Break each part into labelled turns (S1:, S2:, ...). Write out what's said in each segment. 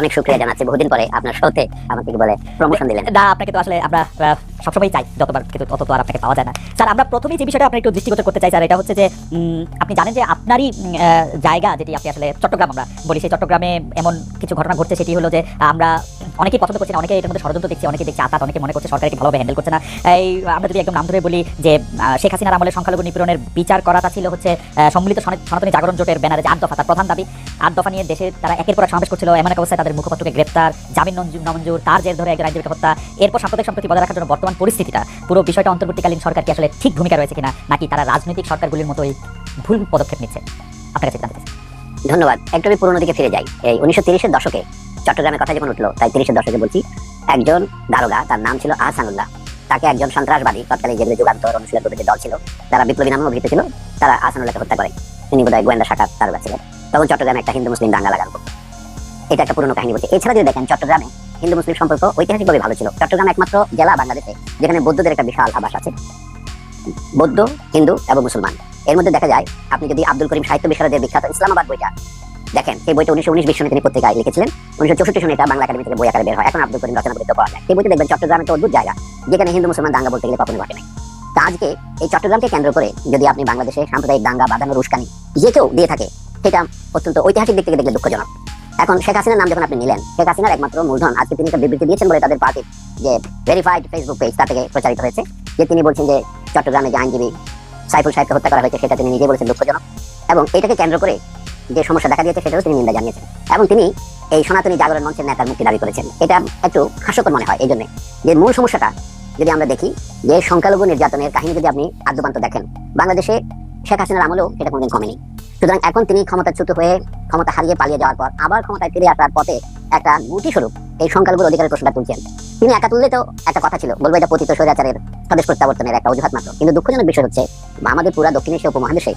S1: অনেক শুক্রিয়া জানাচ্ছি, বহুদিন পরে আপনার শোতে আমাকে কি বলে প্রমোশন দিলেন।
S2: না, আপনাকে তো আসলে আমরা সবসময় চাই, যতবার কিন্তু অত তো আর আপনাকে পাওয়া যায় না। স্যার, আমরা প্রথমেই যে বিষয়টা আপনার একটু দৃষ্টিগোচর করতে চাই, স্যার, এটা হচ্ছে যে আপনি জানেন যে আপনারই জায়গা যেটি আপনি আসলে চট্টগ্রাম আমরা বলি, সেই চট্টগ্রামে এমন কিছু ঘটনা ঘটছে, সেটি হলো যে আমরা অনেকেই পছন্দ করছে অনেকে এটার মধ্যে ষড়যন্ত্র দেখছি অনেকে দেখছি আতাত অনেকে মনে করছে সরকারকে ভালোভাবে হ্যান্ডেল করছে না। এই, আমরা যদি একদম নাম ধরে বলি যে শেখ হাসিনার আমলে সংখ্যালঘু নিপীড়নের বিচার করাটা ছিল হচ্ছে সম্মিলিত সনাতনী জাগরণ জোটের ব্যানারে যে আট দফা, তার প্রধান দাবি। আট দফা নিয়ে দেশে তারা একের পর সমাবেশ করছিল, এমন এক অবস্থায় তাদের মুখপাত্রকে গ্রেপ্তার, জামিন নামঞ্জুর, তার জের ধরে একজন আইনজীবীকে হত্যা। এরপর সাম্প্রদায়িক সম্প্রতি বজায় রাখার জন্য বর্তমান পরিস্থিতিটা, পুরো বিষয়টা অন্তর্বর্তীকালীন সরকার কি আসলে ঠিক ভূমিকা রয়েছে কিনা, নাকি তারা রাজনৈতিক সরকারগুলির মতোই ভুল পদক্ষেপ নিচ্ছে? আপনার কাছে জানতে চাই
S1: ধন্যবাদ। আমি পুরোনো দিকে ফিরে যাই। এই উনিশশো দশকে চট্টগ্রামের কথা যখন উঠল, তাই তিরিশের দশকে বলছি, একজন দারোগা, তার নাম ছিল আহসানুল্লাহ। তাকে একজন সন্ত্রাসবাদী তৎকালীন যেগুলো যুগান্তর অনুশীলন প্রভৃতি দল ছিল, তারা বিপ্লবী নামে অভিহিত ছিল, তারা আহসানুল্লাহকে হত্যা করে। তিনি বোধহয় গোয়েন্দা শাখার দারোগা ছিলেন। তখন চট্টগ্রামে একটা হিন্দু মুসলিম দাঙ্গা লাগানো এটা একটা পুরনো কাহিনী বলছে। এছাড়া যদি দেখেন, চট্টগ্রামে হিন্দু মুসলিম সম্পর্ক ঐতিহাসিকভাবে ভালো ছিল। চট্টগ্রাম একমাত্র জেলা বাংলাদেশে, যেখানে বৌদ্ধদের একটা বিশাল আবাস আছে। বৌদ্ধ, হিন্দু এবং মুসলমান। এর মধ্যে দেখা যায়, আপনি যদি আব্দুল করিম সাহিত্য বিশারদের বিখ্যাত ইসলামাবাদ বইটা দেখেন, সেই বইটা উনিশশো উনিশ বিশ সনে তিনি পত্রিকায় লিখেছিলেন। উনিশশো চৌষট্টি সনে এটা বাংলা একাডেমি থেকে বই আকারে বের হয়। এখন আব্দুল করিম রচনা বইতে পাওয়া যায়। সেই বইতে দেখবেন চট্টগ্রাম একটা অদ্ভুত জায়গা, যেখানে হিন্দু, মুসলমান, দাঙ্গা বলতে গেলে কখনো ঘটে নাই। তা আজকে এই চট্টগ্রামকে কেন্দ্র করে যদি আপনি বাংলাদেশে সাম্প্রদায়িক দাঙ্গা বাঁধানোর উস্কানি যে কেউ দিয়ে থাকে, সেটা অত্যন্ত ঐতিহাসিক দিক থেকে দেখলে দুঃখজনক। এখন শেখ হাসিনার নাম যখন আপনি নিলেন, শেখ হাসিনার একমাত্র মূলধন আজকে তিনি একটা বিবৃতি দিয়েছেন বলে তাদের পার্টির যে ভেরিফাইড ফেসবুক পেজ তা থেকে প্রচারিত হয়েছে, যে তিনি বলছেন যে চট্টগ্রামে যে আইনজীবী সাইফুল সাহেবকে হত্যা করা হয়েছে, সেটা তিনি নিজে বলেছেন দুঃখজনক। এবং এটাকে কেন্দ্র করে যে সমস্যা দেখা দিয়েছে সেটাও তিনি নিন্দা জানিয়েছেন। এবং তিনি এই সনাতনী জাগরণ মঞ্চের নেতার মুক্তি দাবি করেছেন। এটা একটু হাস্যকর মনে হয় এই জন্য। যে মূল সমস্যাটা যদি আমরা দেখি, যে সংখ্যালঘু নির্যাতনের কাহিনী যদি আপনি আদ্যপান্ত দেখেন, বাংলাদেশে শেখ হাসিনার আমলেও সেটা কোনোদিন কমেনি। সুতরাং এখন তিনি ক্ষমতাচ্যুত হয়ে ক্ষমতা হারিয়ে পালিয়ে যাওয়ার পর আবার ক্ষমতায় ফিরে আসার পথে একটা গুটি স্বরূপ এই সংখ্যালঘুর অধিকারের প্রশ্নটা তুলছেন। তিনি একা তুললে তো একটা কথা ছিল, বলব এটা পতিত স্বৈরাচারের স্বদেশ প্রত্যাবর্তনের একটা অজুহাত মাত্র। কিন্তু দুঃখজনক বিষয় হচ্ছে, আমাদের পুরা দক্ষিণ এশিয়া উপমহাদেশে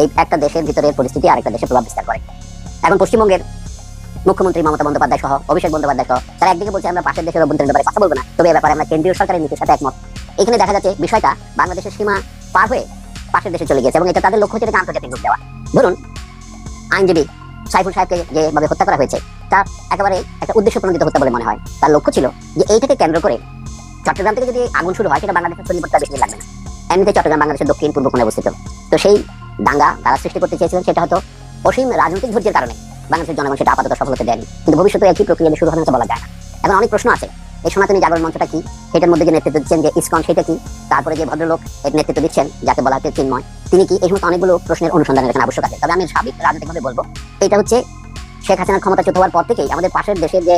S1: এই একটা দেশের ভিতরে পরিস্থিতি আরেকটা দেশে প্রভাব বিস্তার করে। এখন পশ্চিমবঙ্গের মুখ্যমন্ত্রী মমতা বন্দ্যোপাধ্যায় সহ, অভিষেক বন্দ্যোপাধ্যায় সহ, তারা একদিকে বলছে আমরা পাশের দেশের অভ্যন্তরীণ ব্যাপারে কথা বলব না, তবে ব্যাপারে আমরা কেন্দ্রীয় সরকারের নীতির সাথে একমত। এখানে দেখা যাচ্ছে বিষয়টা বাংলাদেশের সীমা পার হয়ে পাশের দেশে চলে গেছে এবং এটা তাদের লক্ষ্য হচ্ছে আন্তর্জাতিক রূপ দেওয়া। ধরুন, আইনজীবী সাইফুল সাহেবকে যেভাবে হত্যা করা হয়েছে তা একেবারে একটা উদ্দেশ্য প্রণোদিত হত্যা বলে মনে হয়। তার লক্ষ্য ছিল যে এইটাকে কেন্দ্র করে চট্টগ্রাম থেকে যদি আগুন শুরু হয়, সেটা বাংলাদেশের ছড়িয়ে পড়তে বেশি লাগবে না। এমনিতে চট্টগ্রাম বাংলাদেশের দক্ষিণ পূর্ব কোণে অবস্থিত। তো সেই দাঙ্গা তারা সৃষ্টি করতে চেয়েছিলেন সেটা হয়তো অসীম রাজনৈতিক ধৈর্যের কারণে। বাংলাদেশের জনগণ সেটা আপাতত সফল হতে দেয়নি। কিন্তু ভবিষ্যতে একই প্রক্রিয়া শুরু হবে বলা যায় না। এখন অনেক প্রশ্ন আছে। এই সনাতনী জাগরণ মঞ্চটা কি? সেটার মধ্যে যে নেতৃত্ব দিচ্ছেন যে ইসকন, সেটা কি? তারপরে যে ভদ্রলোক এর নেতৃত্ব দিচ্ছেন, যাকে বলা হচ্ছে চিন্ময়, তিনি কি এই সমস্ত অনেকগুলো প্রশ্নের অনুসন্ধানের এখানে আবশ্যক আছে? তবে আমি সাবিক রাজনৈতিকভাবে বলব, এটা হচ্ছে শেখ হাসিনার ক্ষমতাচ্যুত হওয়ার পর থেকেই আমাদের পাশের দেশের যে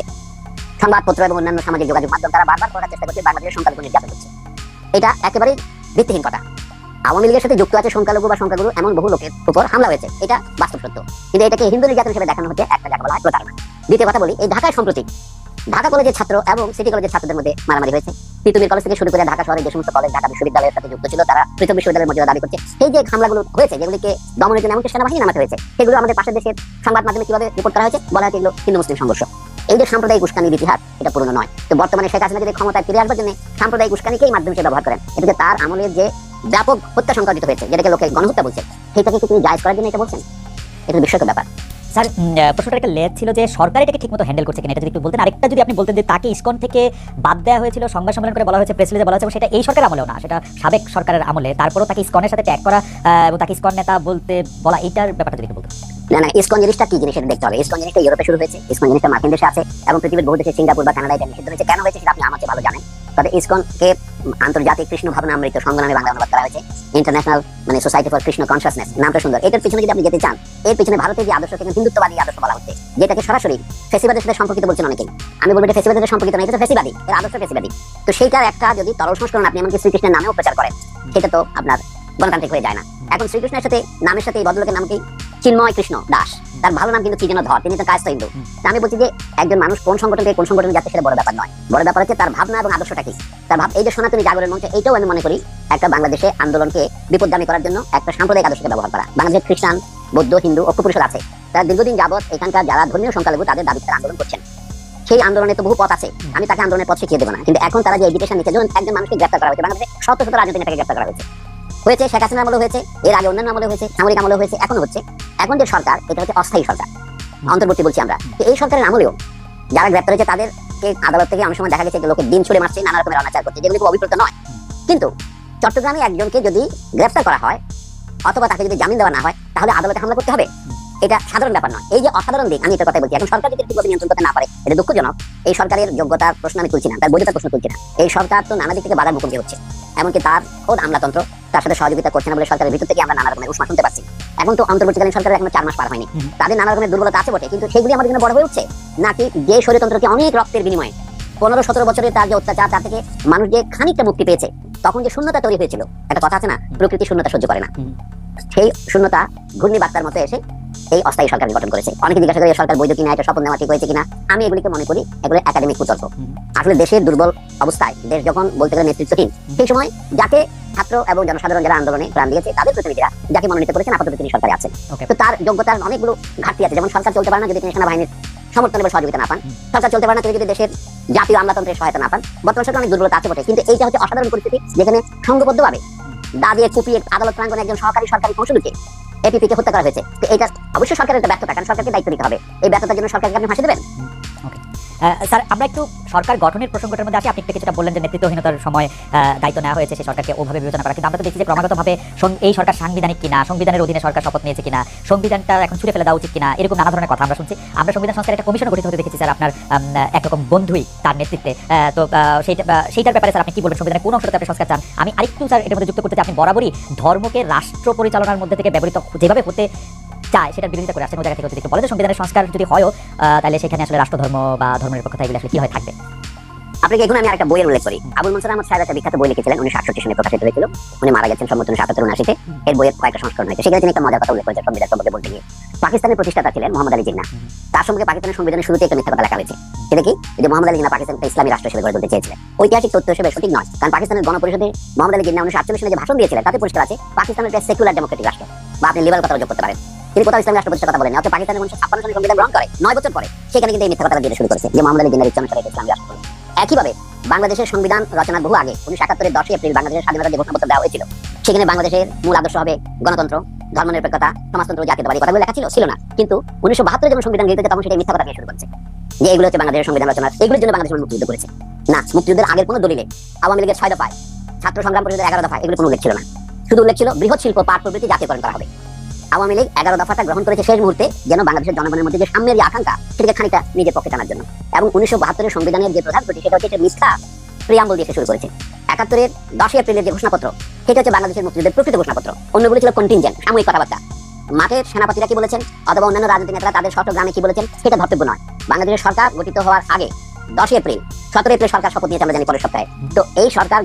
S1: সংবাদপত্র এবং অন্যান্য সামাজিক যোগাযোগ মাধ্যম, তারা বারবার করার চেষ্টা করছে বাংলাদেশের সংখ্যালঘু নির্যাতন হচ্ছে। এটা একেবারেই ভিত্তিহীন কথা। আওয়ামী লীগের সাথে যুক্ত আছে সংখ্যালঘু বা সংখ্যাগুরু এমন বহু লোকের উপর হামলা হয়েছে। এটা বাস্তব সত্য কিন্তু এটাকে হিন্দু নির্যাতন হিসেবে দেখানো হচ্ছে একটা জায়গা বলা প্রতারণা। দ্বিতীয় কথা বলি, এই ঢাকায় সম্প্রতি, ঢাকা কলেজের ছাত্র এবং সিটি কলেজের ছাত্রদের মধ্যে মারামারি হয়েছে। তিতুমির কলেজ থেকে শুরু করে ঢাকা শহরের যে সমস্ত কলেজ, ঢাকা বিশ্ববিদ্যালয়ের সাথে যুক্ত ছিল, তারা পৃথক বিশ্ববিদ্যালয়ের মর্যাদা দাবি করছে। সেই যে হামলাগুলো হয়েছে, যেগুলিকে দমনের জন্য এমনকি সেনাবাহিনী নামাতে হয়েছে, সেগুলো আমাদের পাশের দেশের সংবাদ মাধ্যমে কীভাবে রিপোর্ট করা হয়েছে, বলা হয়েছে হিন্দু মুসলিম সংঘর্ষ। এই যে সাম্প্রদায়িক উস্কানির ইতিহাস, এটা পুরনো নয়। তো বর্তমানে শেখ হাসিনা যদি ক্ষমতায় ফিরে আসবার জন্য সাম্প্রদায়িক উস্কানিকেই মাধ্যম হিসেবে ব্যবহার করেন এটাকে তার আমলের যে ব্যাপক হত্যা সংঘটিত হয়েছে যেটাকে লোকে গণহত্যা বলছে। সেটাকে কি তিনি জায়জ করার জন্য এটা বলছেন? এটা বিষয়ক ব্যাপার।
S2: স্যার প্রশ্নটার একটা লেজ ছিল যে সরকার এটাকে ঠিকমতো হ্যান্ডেল করছে কিনা এটা যদি একটু বলতেন। আরেকটা যদি আপনি বলতেন যে তাকে ইসকন থেকে বাদ দেওয়া হয়েছিল সংবাদ সম্মেলন করে বলা হয়েছে প্রেস রিলিজে বলা হয়েছে সেটা এই সরকারের আমলেও না সেটা সাবেক সরকারের আমলে। তারপরেও তাকে ইসকনের সাথে ট্যাগ করা এবং তাকে ইসকন নেতা বলতে বলা এইটার ব্যাপারটা যদি একটু বলতেন।
S1: না না ইসকন জিনিসটা কি জিনিস দেখতে হবে। ইসকন জিনিসটা ইউরোপে শুরু হয়েছে ইসকন জিনিসটা মার্কিন দেশে আছে এবং পৃথিবীর বহু দেশে সিঙ্গাপুর বা কানাডায় এটা নিষিদ্ধ হয়েছে কেন হয়েছে সেটা আপনি আমাকে ভালো জানেন। তবে ইসকনকে আন্তর্জাতিক কৃষ্ণ ভাবনামৃত সংঘ নামে বাংলা অনুবাদ করা হয়েছে। ইন্টারন্যাশনাল মানে সোসাইটি ফর কৃষ্ণ কনসিয়াসনেস নামটা সুন্দর। এটার পিছনে যদি আপনি যেতে চান, এর পিছনে ভারতের যে আদর্শকে হিন্দুত্ববাদী আদর্শ বলা হচ্ছে, যেটাকে সরাসরি ফেসিবাদের সাথে সম্পর্কিত বলছেন অনেকেই। আমি বলব এটা ফেসিবাদের সম্পর্কিত না এটা ফেসিবাদী, এর আদর্শ ফেসিবাদী। তো সেইটার একটা যদি তরল সংস্করণ আপনি এমনকি শ্রীকৃষ্ণের নামেও প্রচার করেন, সেটা তো আপনার গণতান্ত্রিক হয়ে যায় না। এখন শ্রীকৃষ্ণের সাথে, নামের সাথে এই ভদ্রলোকের নাম কি? চিন্ময় কৃষ্ণ দাস। তার ভালো নাম কিন্তু কি যেন ধর? তিনি তো কায়স্থ হিন্দু। আমি বলছি যে একজন মানুষ কোন সংগঠন থেকে কোন সংগঠনে যাচ্ছে সেটা বড় ব্যাপার নয়। বড় ব্যাপার হচ্ছে তার ভাবনা এবং আদর্শটা কি? তার ভাব এই যে সনাতনী জাগরণ মঞ্চ এইটাও আমি মনে করি একটা বাংলাদেশে আন্দোলনকে বিপদগামী করার জন্য একটা সাম্প্রদায়িক আদর্শকে ব্যবহার করা। বাংলাদেশের খ্রিস্টান বৌদ্ধ হিন্দু ঐক্য পরিষদ আছে। তারা দীর্ঘদিন যাবৎ এখানকার যারা ধর্মীয় সংখ্যালঘু তাদের দাবিতে তারা আন্দোলন করছেন। সেই আন্দোলনে তো বহু পথ আছে। আমি তাকে আন্দোলনের পথ শিখিয়ে দেবো না। কিন্তু এখন তারা যে এডুকেশন নিচ্ছে যখন একজন মানুষকে গ্রেপ্তার করা হয়েছে বাংলাদেশে শত শত রাজনৈতিক নেতাকে গ্রেপ্তার করা হয়েছে। হয়েছে, শেখ হাসিনার আমলে হয়েছে, এর আগে অন্যান্য আমলে হয়েছে, সামরিক আমলে হয়েছে, এখন হচ্ছে। এখন যে সরকার, এটা হচ্ছে অস্থায়ী সরকার। অন্তর্বর্তী বলছি আমরা। এই সরকারের আমলেও যারা গ্রেপ্তার হয়েছে, তাদেরকে আদালত থেকে অনেক সময় দেখা গেছে যে লোকের দিন ছুড়ে মারছে, নানা রকমের অনাচার করছে, যেগুলো অভিপ্রেত নয়। কিন্তু চট্টগ্রামে একজনকে যদি গ্রেপ্তার করা হয়, অথবা তাকে যদি জামিন দেওয়া না হয়, তাহলে আদালতে হামলা করতে হবে। এটা সাধারণ ব্যাপার নয়। এই যে অসাধারণ দিক আমি একটা কথা বলছি। এখন সরকার যদি ঠিকভাবে নিয়ন্ত্রণ করতে না পারে এটা দুঃখজনক। এই সরকারের যোগ্যতার প্রশ্ন আমি তুলছি না তার বৈধতার প্রশ্ন তুলছি না। এই সরকার তো নানা দিক থেকে বাধার মুখোমুখি হচ্ছে। এমনকি তার খোদ আমলাতন্ত্র তার সাথে সহযোগিতা করছে না বলে সরকারের ভিতর থেকে আমরা নানা রকমের উষ্মা শুনতে পাচ্ছি। এখন তো অন্তর্বর্তীকালীন সরকারের এখন চার মাস পার হয়নি। তাদের নানা রকমের দুর্বলতা আছে বটে কিন্তু সেগুলি আমাদের জন্য বড় হয়ে উঠছে? নাকি যে স্বৈরতন্ত্রকে অনেক রক্তের বিনিময়ে পনেরো সতেরো বছরে তার যে অত্যাচার তার থেকে মানুষ যে খানিকটা মুক্তি পেয়েছে তখন যে শূন্যতা তৈরি হয়েছিল একটা কথা আছে না প্রকৃতি শূন্যতা সহ্য করে না। সেই শূন্যতা ঘূর্ণি বার্তার মতো এসে এই অস্থায়ী সরকার গঠন করেছে। অনেকে জিজ্ঞাসা করে সরকার বৈধ কিনা? এটা শপথ নেওয়া ঠিক হয়েছে কিনা? আমি এগুলিকে মনে করি এগুলো একাডেমিক কুতর্ক আসলে দেশের দুর্বল অবস্থায় দেশ যখন বলতে গেলে নেতৃত্বহীন সেই সময় যাকে ছাত্র এবং জনসাধারণ যারা আন্দোলনে প্রাণ দিয়েছে তাদের প্রতিনিধিরা যাকে মনোনীত করেছেন আপাতত তিনি সরকারে আছেন। তো তার যোগ্যতার অনেকগুলো ঘাটতি আছে। যেমন সরকার চলতে পারে না যদি তিনি সেনাবাহিনীর সমর্থন এবং সহযোগিতা না পান। সরকার চলতে পারে না তিনি যদি দেশের জাতীয় আমলাতন্ত্রের সহায়তা না পান। বর্তমান সরকার অনেক দুর্বলতা আছে বটে কিন্তু এইটা হচ্ছে অসাধারণ পরিস্থিতি যেখানে সংঘবদ্ধভাবে দা দিয়ে কুপিয়ে আদালত প্রাঙ্গনে একজন সহকারী সরকারি কৌশলকে এপিপি কে হত্যা করা হয়েছে। তো এটা অবশ্যই সরকারের একটা ব্যর্থতা কারণ সরকারকে দায়িত্ব নিতে হবে। এই ব্যর্থতার জন্য সরকারকে আপনি ফাঁসি দেবেন?
S2: আহ, স্যার, আমরা একটু সরকার গঠনের প্রসঙ্গটার মধ্যে আসি। আপনি একটু কিছুটা বললেন যে নেতৃত্বহীনতার সময় দায়িত্ব নেওয়া হয়েছে সেই সরকারকে ওভাবে বিবেচনা করা। কিন্তু আমরা তো দেখছি যে ক্রমাগতভাবে এই সরকার সাংবিধানিক কিনা, সংবিধানের অধীনে সরকার শপথ নিয়েছে কিনা, সংবিধানটা এখন ছুড়ে ফেলে দেওয়া উচিত কিনা, এরকম নানা ধরনের কথা আমরা শুনছি। আমরা সংবিধান সংস্কার একটা কমিশন গঠিত হতে দেখেছি, স্যার, আপনার একরকম বন্ধুই তার নেতৃত্বে। তো সেইটা সেইটার ব্যাপারে, স্যার, আপনি কি বলবেন? সংবিধানের কোন অংশটাতে আপনি সংস্কার চান? আমি আরেকটু, স্যার, এটার মধ্যে যুক্ত করতে চাই। আপনি বরাবরই ধর্মকে রাষ্ট্র পরিচালনার মধ্যে থেকে ব্যবহৃত, যেভাবে হতে চায় সেটার বিরোধিতা করে আসছেন ওই জায়গা থেকে বলে যে সংবিধানের সংস্কার যদি হয়ও তাহলে সেখানে আসলে রাষ্ট্রধর্ম বা ধর্মের পক্ষে এগুলো আসলে কি হয় থাকবে?
S1: আপনাকে এখন আমি আরেকটা বইয়ের উল্লেখ করি। আবুল মনসুর আহমদ সাহেব একটা বিখ্যাত বই লিখেছিলেন উনিশশো আটষট্টি সালে প্রকাশিত হয়েছিল। উনি মারা গেছেন সম্মত উনিশশো আটাত্তর উনআশিতে। এর বইয়ের কয়েকটা সংস্করণ হয়েছে। সেখানে তিনি একটা মজার কথা উল্লেখ করেছেন সংবিধান সম্পর্কে বলতে গিয়ে। পাকিস্তানের প্রতিষ্ঠাতা ছিলেন মোহাম্মদ আলী জিন্না। তার সঙ্গে পাকিস্তানের সংবিধানের শুরুতে একটা মিথ্যা কথা লেখা হয়েছে। সেটা কি? যে মোহাম্মদ আলী জিন্না পাকিস্তানকে ইসলামী রাষ্ট্র হিসেবে গড়ে তুলতে চেয়েছিলেন। ঐতিহাসিক তথ্য হিসেবে সঠিক নয়। কারণ পাকিস্তানের গণপরিষদে মোহাম্মদ আলী জিন্না উনিশশো আটচল্লিশ সালে যে ভাষণ দিয়েছিলেন তাতে পরিষ্কার আছে পাকিস্তানের একটা সেকুলার ডেমোক্রেটিক রাষ্ট্র। বা আপনি লিবারাল কথা যোগ করতে পারেন। তিনি কোথাও ইসলামী রাষ্ট্র কথা বলেন অথবা পাকিস্তানের উনিশশো ছাপ্পান্ন সালে সংবিধান গ্রহণ করে। নয় বছর পরে সেখানে কিন্তু এই মিথ্যা কথা দিতে শুরু করেছে যে মোহাম্মদ আলী জিন্নার ইচ্ছা অনুসারে ইসলামী রাষ্ট্র একইভাবে বাংলাদেশের সংবিধান রচনার বহু আগে, উনিশশো একাত্তরের দশই এপ্রিল বাংলাদেশের স্বাধীনতা যে ঘোষণাপত্র দেওয়া হয়েছিল। সেখানে বাংলাদেশের মূল আদর্শ হবে গণতন্ত্র, ধর্মনিরপেক্ষতা, সমাজতন্ত্র, জাতীয়তাবাদী কথাগুলো লেখা ছিল ছিল না। কিন্তু উনিশশো বাহাত্তরে যখন সংবিধান গৃহীত তখন সেটা মিথ্যা কথা দিয়ে শুরু করেছে। যে এগুলো হচ্ছে বাংলাদেশের সংবিধান রচনা এগুলোর জন্য বাংলাদেশ মুক্তিযুদ্ধ করেছে। না, মুক্তিযুদ্ধের আগের কোনো দলিলে আওয়ামী লীগের ছয় দফায় ছাত্র সংগ্রাম পরিষদের এগারো দফায় এগুলো কোনো উল্লেখ ছিল না। শুধু উল্লেখ ছিল বৃহৎ শিল্প, পাট প্রভৃতি জাতীয়করণ করা হবে। আওয়ামী লীগ এগারো দফাটা গ্রহণ করেছে শেষ মুহূর্তে, যেন বাংলাদেশের জনগণের মধ্যে যে সাম্যের যে আকাঙ্ক্ষা, সেটাকে খানিকটা নিজের পক্ষে টানার জন্য। এবং উনিশশো বাহাত্তরের সংবিধানের যে প্রধান ত্রুটি সেটা হচ্ছে মিথ্যা প্রিয়াম্বল দিয়ে শুরু করেছে। একাত্তরের দশই এপ্রিলের যে ঘোষণাপত্র, সেটা হচ্ছে বাংলাদেশের মুক্তিযুদ্ধের প্রকৃত ঘোষণাপত্র। অন্যগুলো ছিল কন্টিনজেন্ট সাময়িক কথাবার্তা। মাঠের সেনাপতিরা কি বলেছেন? অথবা অন্যান্য রাজনৈতিক নেতারা তাদের গ্রামে কি বলেছেন? সেটা ধর্তব্য নয়। বাংলাদেশের সরকার গঠিত হওয়ার আগে, দশই এপ্রিল সতেরো এপ্রিল সরকার শপথ নিয়েছে আমরা জানি পরের সপ্তাহে। তো এই সরকার